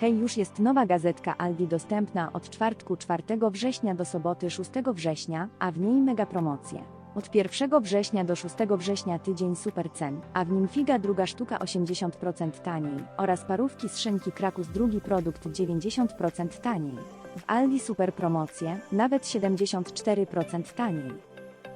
Hej, już jest nowa gazetka Aldi dostępna od czwartku 4 września do soboty 6 września, a w niej mega promocje. Od 1 września do 6 września tydzień super cen, a w nim figa druga sztuka 80% taniej oraz parówki z szynki Krakus drugi produkt 90% taniej. W Aldi super promocje, nawet 74% taniej.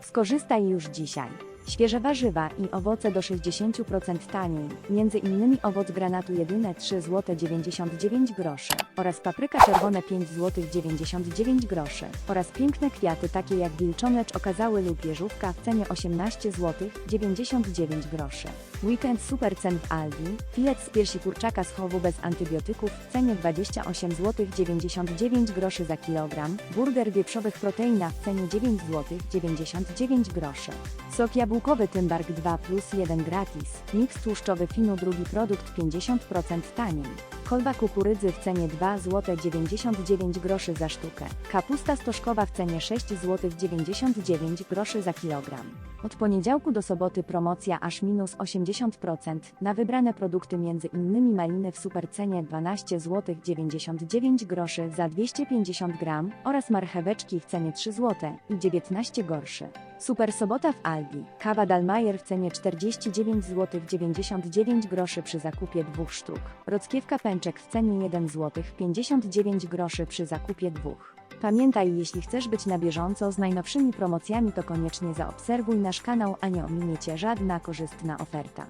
Skorzystaj już dzisiaj. Świeże warzywa i owoce do 60% taniej, między innymi owoc granatu jedyne 3 zł 99 groszy oraz papryka czerwone 5 zł 99 groszy oraz piękne kwiaty takie jak wilczonecz okazały lub jeżówka w cenie 18 zł 99 groszy. Weekend super cen w Aldi, filet z piersi kurczaka z chowu bez antybiotyków w cenie 28 zł 99 groszy za kilogram, burger wieprzowych proteina w cenie 9 zł 99 groszy. Sok jabłkowy Tymbark 2 plus 1 gratis. Miks tłuszczowy Finu drugi produkt 50% taniej. Kolba kukurydzy w cenie 2 zł 99 groszy za sztukę. Kapusta stożkowa w cenie 6 zł 99 groszy za kilogram. Od poniedziałku do soboty promocja aż minus 80% na wybrane produkty między innymi maliny w supercenie 12 zł 99 groszy za 250 gram oraz marcheweczki w cenie 3 zł i 19 groszy. Super sobota w Aldi. Kawa Dalmajer w cenie 49 zł 99 groszy przy zakupie dwóch sztuk. Rockiewka pęczek w cenie 1 zł 59 groszy przy zakupie dwóch. Pamiętaj, jeśli chcesz być na bieżąco z najnowszymi promocjami, to koniecznie zaobserwuj nasz kanał, a nie ominie Cię żadna korzystna oferta.